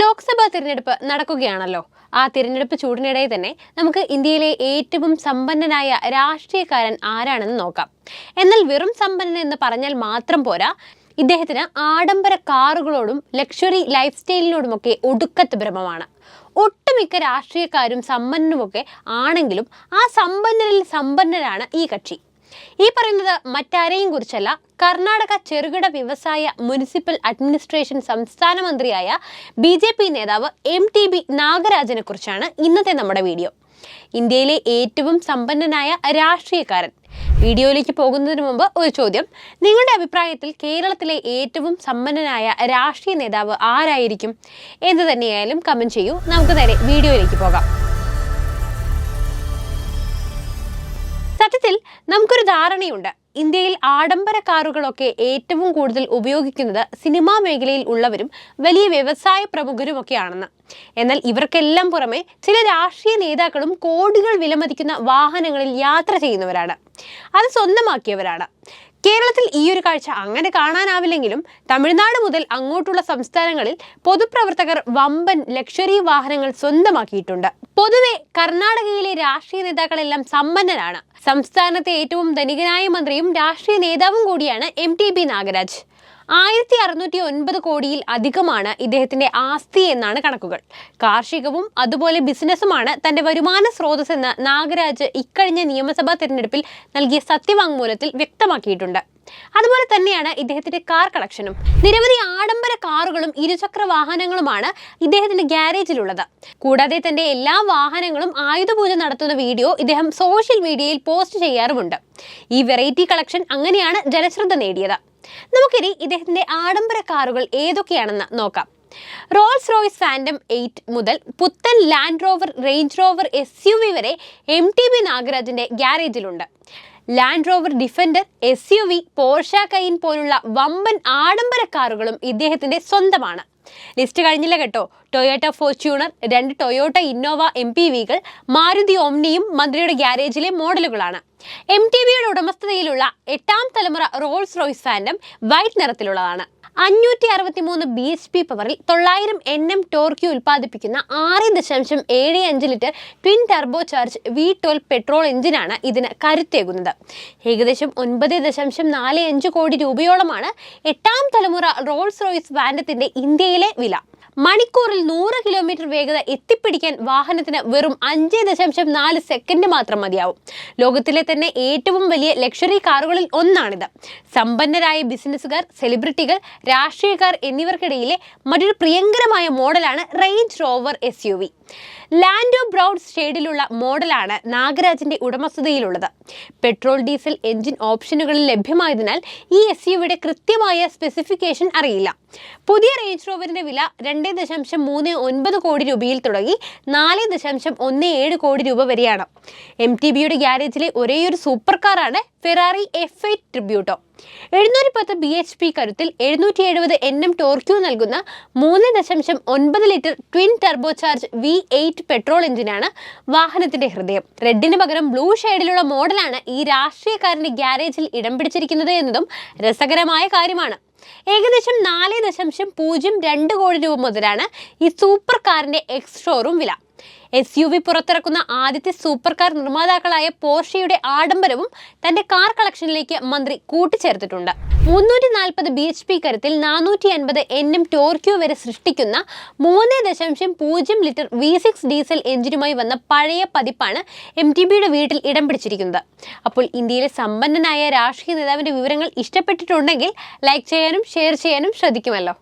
ലോക്സഭാ തിരഞ്ഞെടുപ്പ് നടക്കുകയാണല്ലോ. ആ തിരഞ്ഞെടുപ്പ് ചൂടിനിടെ തന്നെ നമുക്ക് ഇന്ത്യയിലെ ഏറ്റവും സമ്പന്നനായ രാഷ്ട്രീയക്കാരൻ ആരാണെന്ന് നോക്കാം. എന്നാൽ വെറും സമ്പന്നൻ എന്ന് പറഞ്ഞാൽ മാത്രം പോരാ ഇദ്ദേഹത്തിന് ആഡംബര കാറുകളോടും ലക്ഷറി ലൈഫ് സ്റ്റൈലിനോടുമൊക്കെ ഒടുക്കത്ത് ഭ്രമമാണ്. ഒട്ടുമിക്ക രാഷ്ട്രീയക്കാരും സമ്പന്നനുമൊക്കെ ആണെങ്കിലും ആ സമ്പന്നരിൽ സമ്പന്നരാണ് ഈ കക്ഷി. ഈ പറയുന്നത് മറ്റാരെയും കുറിച്ചല്ല കർണാടക ചെറുകിട വ്യവസായ മുനിസിപ്പൽ അഡ്മിനിസ്ട്രേഷൻ സംസ്ഥാന മന്ത്രിയായ ബി ജെ പി നേതാവ് എം ടി ബി നാഗരാജനെ കുറിച്ചാണ് ഇന്നത്തെ നമ്മുടെ വീഡിയോ. ഇന്ത്യയിലെ ഏറ്റവും സമ്പന്നനായ രാഷ്ട്രീയക്കാരൻ. വീഡിയോയിലേക്ക് പോകുന്നതിന് മുമ്പ് ഒരു ചോദ്യം. നിങ്ങളുടെ അഭിപ്രായത്തിൽ കേരളത്തിലെ ഏറ്റവും സമ്പന്നനായ രാഷ്ട്രീയ നേതാവ് ആരായിരിക്കും? എന്ന് തന്നെയായാലും കമന്റ് ചെയ്യൂ. നമുക്ക് നേരെ വീഡിയോയിലേക്ക് പോകാം. നമുക്കൊരു ധാരണയുണ്ട്. ഇന്ത്യയിൽ ആഡംബര കാറുകളൊക്കെ ഏറ്റവും കൂടുതൽ ഉപയോഗിക്കുന്നത് സിനിമാ മേഖലയിൽ ഉള്ളവരും വലിയ വ്യവസായ പ്രമുഖരുമൊക്കെയാണെന്ന്. എന്നാൽ ഇവർക്കെല്ലാം പുറമെ ചില രാഷ്ട്രീയ നേതാക്കളും കോടികൾ വിലമതിക്കുന്ന വാഹനങ്ങളിൽ യാത്ര ചെയ്യുന്നവരാണ്. അത് സ്വന്തമാക്കിയവരാണ്. കേരളത്തിൽ ഈ ഒരു കാഴ്ച അങ്ങനെ കാണാനാവില്ലെങ്കിലും തമിഴ്നാട് മുതൽ അങ്ങോട്ടുള്ള സംസ്ഥാനങ്ങളിൽ പൊതുപ്രവർത്തകർ വമ്പൻ ലക്ഷറി വാഹനങ്ങൾ സ്വന്തമാക്കിയിട്ടുണ്ട്. പൊതുവെ കർണാടകയിലെ രാഷ്ട്രീയ നേതാക്കളെല്ലാം സമ്പന്നരാണ്. സംസ്ഥാനത്തെ ഏറ്റവും ധനികനായ മന്ത്രിയും രാഷ്ട്രീയ നേതാവും കൂടിയാണ് എം ടി നാഗരാജ്. ആയിരത്തി അറുന്നൂറ്റി ഒൻപത് കോടിയിൽ അധികമാണ് ഇദ്ദേഹത്തിന്റെ ആസ്തി എന്നാണ് കണക്കുകൾ. കാർഷികവും അതുപോലെ ബിസിനസ്സുമാണ് തന്റെ വരുമാന സ്രോതസ്സെന്ന് നാഗരാജ് ഇക്കഴിഞ്ഞ നിയമസഭാ തെരഞ്ഞെടുപ്പിൽ നൽകിയ സത്യവാങ്മൂലത്തിൽ വ്യക്തമാക്കിയിട്ടുണ്ട്. അതുപോലെ തന്നെയാണ് ഇദ്ദേഹത്തിന്റെ കാർ കളക്ഷനും. നിരവധി ആഡംബര കാറുകളും ഇരുചക്ര വാഹനങ്ങളുമാണ് ഇദ്ദേഹത്തിന്റെ ഗ്യാരേജിലുള്ളത്. കൂടാതെ തന്റെ എല്ലാ വാഹനങ്ങളും ആയുധപൂജ നടത്തുന്ന വീഡിയോ ഇദ്ദേഹം സോഷ്യൽ മീഡിയയിൽ പോസ്റ്റ് ചെയ്യാറുമുണ്ട്. ഈ വെറൈറ്റി കളക്ഷൻ അങ്ങനെയാണ് ജനശ്രദ്ധ നേടിയത്. നമുക്കിനി ഇദ്ദേഹത്തിന്റെ ആഡംബര കാറുകൾ ഏതൊക്കെയാണെന്ന് നോക്കാം. റോൾസ് റോയ്സ് ഫാൻഡം എയ്റ്റ് മുതൽ പുത്തൻ Land Rover Range Rover S U V വരെ എം ടി ബി നാഗരാജിന്റെ ഗ്യാരേജിലുണ്ട്. Land Rover Defender S U V Porsche Cayenne പോലുള്ള വമ്പൻ ആഡംബര കാറുകളും ഇദ്ദേഹത്തിന്റെ സ്വന്തമാണ്. ലിസ്റ്റ് കഴിഞ്ഞില്ല കേട്ടോ. ടൊയോട്ട ഫോർച്യൂണർ രണ്ട് ടൊയോട്ട ഇന്നോവ എം പി വികൾ മാരുതി ഓംനിയും മന്ത്രിയുടെ ഗ്യാരേജിലെ മോഡലുകളാണ്. എം ടി വിയുടെ ഉടമസ്ഥതയിലുള്ള എട്ടാം തലമുറ റോൾസ് റോയ്സ് ഫാൻഡം വൈറ്റ് നിറത്തിലുള്ളതാണ്. അഞ്ഞൂറ്റി അറുപത്തി മൂന്ന് ബി എച്ച് പി പവറിൽ തൊള്ളായിരം എൻ എം ടോർക്കി ഉൽപ്പാദിപ്പിക്കുന്ന ആറ് ദശാംശം ഏഴ് അഞ്ച് litre twin turbo charge V twelve petrol എഞ്ചിനാണ് ഇതിന് കരുത്തേകുന്നത്. ഏകദേശം ഒൻപത് ദശാംശം നാല് അഞ്ച് കോടി രൂപയോളമാണ് എട്ടാം തലമുറ റോൾസ് റോയ്സ് വാൻഡത്തിന്റെ ഇന്ത്യയിലെ വില. മണിക്കൂറിൽ നൂറ് കിലോമീറ്റർ വേഗത എത്തിപ്പിടിക്കാൻ വാഹനത്തിന് വെറും അഞ്ച് ദശാംശം നാല് സെക്കൻഡ് മാത്രം മതിയാവും. ലോകത്തിലെ തന്നെ ഏറ്റവും വലിയ ലക്ഷറി കാറുകളിൽ ഒന്നാണിത്. സമ്പന്നരായ ബിസിനസ്സുകാർ സെലിബ്രിറ്റികൾ രാഷ്ട്രീയക്കാർ എന്നിവർക്കിടയിലെ മറ്റൊരു പ്രിയങ്കരമായ മോഡലാണ് Range Rover S U V ലാൻഡോ ബ്രൗഡ് ഷെയ്ഡിലുള്ള മോഡലാണ് നാഗരാജിന്റെ ഉടമസ്ഥതയിലുള്ളത്. പെട്രോൾ ഡീസൽ എഞ്ചിൻ ഓപ്ഷനുകളിൽ ലഭ്യമായതിനാൽ ഈ എസ് യുവിയുടെ കൃത്യമായ സ്പെസിഫിക്കേഷൻ അറിയില്ല. പുതിയ റേഞ്ച് റോവറിന്റെ വില രണ്ട് ദശാംശം മൂന്ന് ഒൻപത് കോടി രൂപയിൽ തുടങ്ങി നാല് ദശാംശം ഒന്ന് ഏഴ് കോടി രൂപ വരെയാണ്. എം ടി ബിയുടെ ഗ്യാരേജിലെ ഒരേയൊരു സൂപ്പർ കാറാണ് ഫെറാറി എഫ് എയ്റ്റ് ട്രിബ്യൂട്ടോ എഴുന്നൂറ്റി പത്ത് ബി എച്ച് പി കരുത്തിൽ എഴുന്നൂറ്റി എഴുപത് എൻ എം ടോർക്യൂ നൽകുന്ന മൂന്ന് ദശാംശം ഒൻപത് litre twin turbo charge V eight petrol എഞ്ചിനാണ് വാഹനത്തിന്റെ ഹൃദയം. റെഡിന് പകരം ബ്ലൂ ഷെയ്ഡിലുള്ള മോഡലാണ് ഈ രാഷ്ട്രീയക്കാരന്റെ ഗ്യാരേജിൽ ഇടം പിടിച്ചിരിക്കുന്നത് എന്നതും രസകരമായ കാര്യമാണ്. ഏകദേശം നാല് ദശാംശം പൂജ്യം രണ്ട് കോടി രൂപ മുതലാണ് ഈ സൂപ്പർ കാറിന്റെ എക്സ് ഷോറൂം വില. എസ് യു വി പുറത്തിറക്കുന്ന ആദ്യത്തെ സൂപ്പർ കാർ നിർമ്മാതാക്കളായ പോർഷയുടെ ആഡംബരവും തന്റെ കാർ കളക്ഷനിലേക്ക് മന്ത്രി കൂട്ടിച്ചേർത്തിട്ടുണ്ട്. മുന്നൂറ്റി നാൽപ്പത് ബി എച്ച് പി കരുത്തിൽ നാനൂറ്റി അൻപത് എൻ എം ടോർക്യോ വരെ സൃഷ്ടിക്കുന്ന മൂന്ന് ദശാംശം പൂജ്യം ലിറ്റർ വി സിക്സ് ഡീസൽ എഞ്ചിനുമായി വന്ന പഴയ പതിപ്പാണ് എം ടി ബിയുടെ വീട്ടിൽ ഇടം പിടിച്ചിരിക്കുന്നത്. അപ്പോൾ ഇന്ത്യയിലെ സമ്പന്നനായ രാഷ്ട്രീയ നേതാവിന്റെ വിവരങ്ങൾ ഇഷ്ടപ്പെട്ടിട്ടുണ്ടെങ്കിൽ ലൈക്ക് ചെയ്യാനും ഷെയർ ചെയ്യാനും ശ്രദ്ധിക്കുമല്ലോ.